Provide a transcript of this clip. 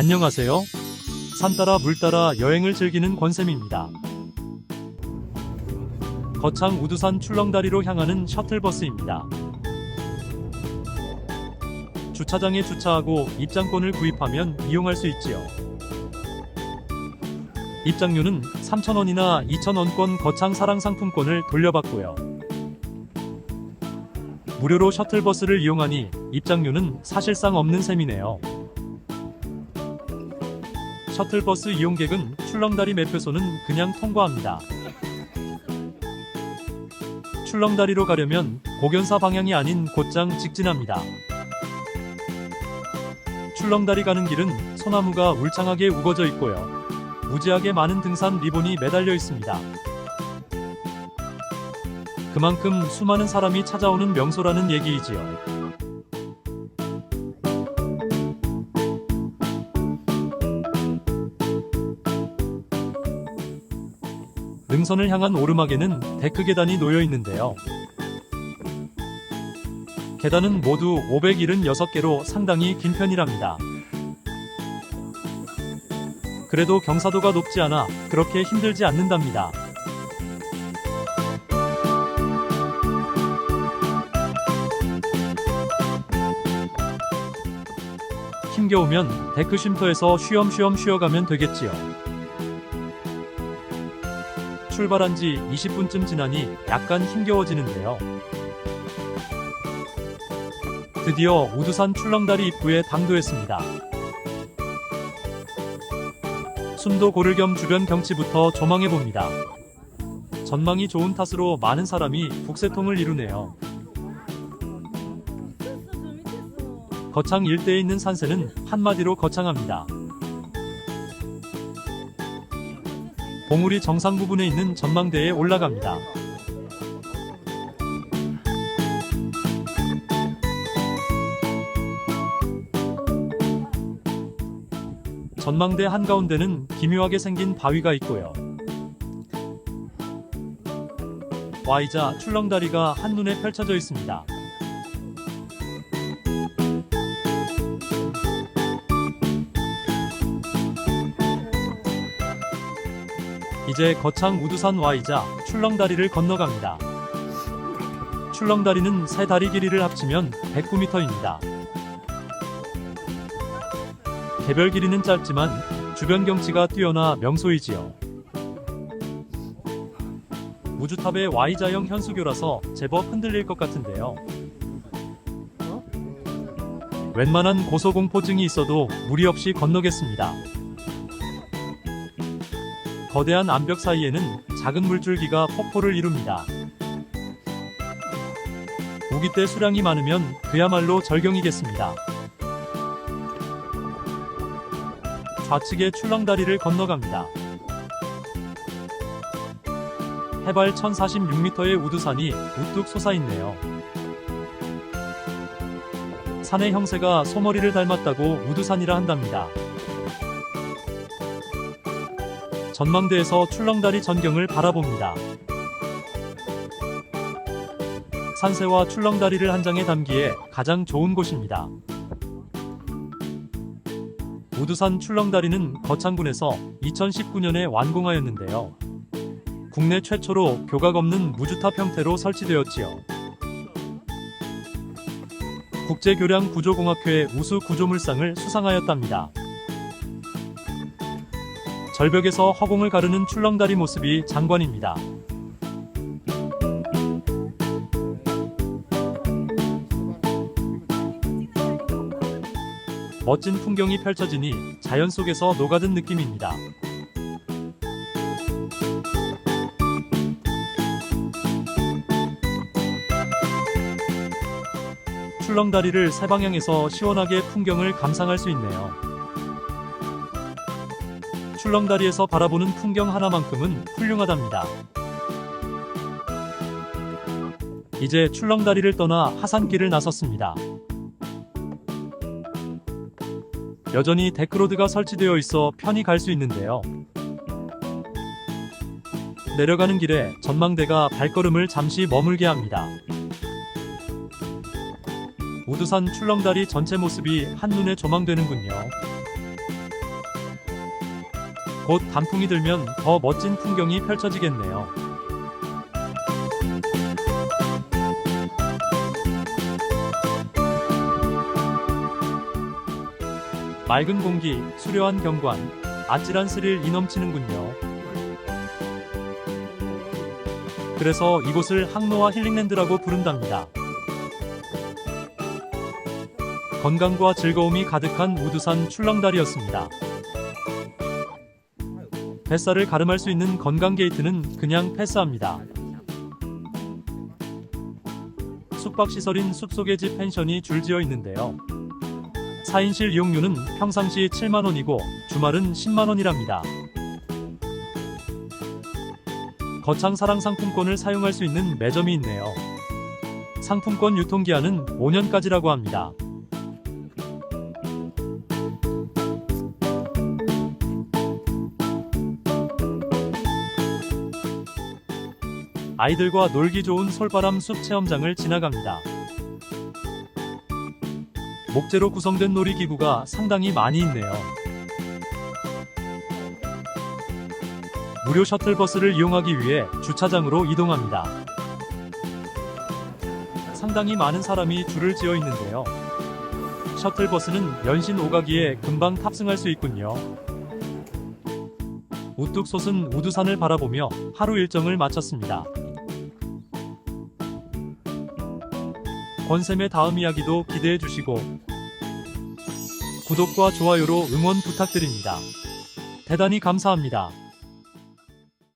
안녕하세요. 산 따라 물 따라 여행을 즐기는 권쌤입니다. 거창 우두산 출렁다리로 향하는 셔틀버스입니다. 주차장에 주차하고 입장권을 구입하면 이용할 수 있지요. 입장료는 3,000원이나 2,000원권 거창 사랑 상품권을 돌려받고요. 무료로 셔틀버스를 이용하니 입장료는 사실상 없는 셈이네요. 셔틀버스 이용객은 출렁다리 매표소는 그냥 통과합니다. 출렁다리로 가려면 고견사 방향이 아닌 곧장 직진합니다. 출렁다리 가는 길은 소나무가 울창하게 우거져 있고요. 무지하게 많은 등산 리본이 매달려 있습니다. 그만큼 수많은 사람이 찾아오는 명소라는 얘기이지요. 능선을 향한 오르막에는 데크 계단이 놓여 있는데요. 계단은 모두 576개로 상당히 긴 편이랍니다. 그래도 경사도가 높지 않아 그렇게 힘들지 않는답니다. 힘겨우면 데크 쉼터에서 쉬엄쉬엄 쉬어가면 되겠지요. 출발한 지 20분쯤 지나니 약간 힘겨워지는데요. 드디어 우두산 출렁다리 입구에 당도했습니다. 숨도 고를 겸 주변 경치부터 조망해 봅니다. 전망이 좋은 탓으로 많은 사람이 북새통을 이루네요. 거창 일대에 있는 산세는 한마디로 거창합니다. 봉우리 정상 부분에 있는 전망대에 올라갑니다. 전망대 한가운데는 기묘하게 생긴 바위가 있고요. Y자 출렁다리가 한눈에 펼쳐져 있습니다. 이제 거창 우두산 Y자 출렁다리를 건너갑니다. 출렁다리는 세 다리 길이를 합치면 109m입니다. 개별 길이는 짧지만 주변 경치가 뛰어나 명소이지요. 우주탑의 Y자형 현수교라서 제법 흔들릴 것 같은데요. 웬만한 고소공포증이 있어도 무리 없이 건너겠습니다. 거대한 암벽 사이에는 작은 물줄기가 폭포를 이룹니다. 우기 때 수량이 많으면 그야말로 절경이겠습니다. 좌측의 출렁다리를 건너갑니다. 해발 1046m의 우두산이 우뚝 솟아있네요. 산의 형세가 소머리를 닮았다고 우두산이라 한답니다. 전망대에서 출렁다리 전경을 바라봅니다. 산세와 출렁다리를 한 장에 담기에 가장 좋은 곳입니다. 우두산 출렁다리는 거창군에서 2019년에 완공하였는데요. 국내 최초로 교각 없는 무주탑 형태로 설치되었지요. 국제교량 구조공학회 우수 구조물상을 수상하였답니다. 절벽에서 허공을 가르는 출렁다리 모습이 장관입니다. 멋진 풍경이 펼쳐지니 자연 속에서 녹아든 느낌입니다. 출렁다리를 세 방향에서 시원하게 풍경을 감상할 수 있네요. 출렁다리에서 바라보는 풍경 하나만큼은 훌륭하답니다. 이제 출렁다리를 떠나 하산길을 나섰습니다. 여전히 데크로드가 설치되어 있어 편히 갈 수 있는데요. 내려가는 길에 전망대가 발걸음을 잠시 머물게 합니다. 우두산 출렁다리 전체 모습이 한눈에 조망되는군요. 곧 단풍이 들면 더 멋진 풍경이 펼쳐지겠네요. 맑은 공기, 수려한 경관, 아찔한 스릴 이 넘치는군요. 그래서 이곳을 항로와 힐링랜드라고 부른답니다. 건강과 즐거움이 가득한 우두산 출렁다리였습니다. 뱃살을 가름할 수 있는 건강 게이트는 그냥 패스합니다. 숙박시설인 숲속의 집 펜션이 줄지어 있는데요. 4인실 이용료는 평상시 7만원이고 주말은 10만원이랍니다. 거창 사랑 상품권을 사용할 수 있는 매점이 있네요. 상품권 유통기한은 5년까지라고 합니다. 아이들과 놀기 좋은 솔바람 숲 체험장을 지나갑니다. 목재로 구성된 놀이기구가 상당히 많이 있네요. 무료 셔틀버스를 이용하기 위해 주차장으로 이동합니다. 상당히 많은 사람이 줄을 지어 있는데요. 셔틀버스는 연신 오가기에 금방 탑승할 수 있군요. 우뚝 솟은 우두산을 바라보며 하루 일정을 마쳤습니다. 권쌤의 다음 이야기도 기대해 주시고 구독과 좋아요로 응원 부탁드립니다. 대단히 감사합니다.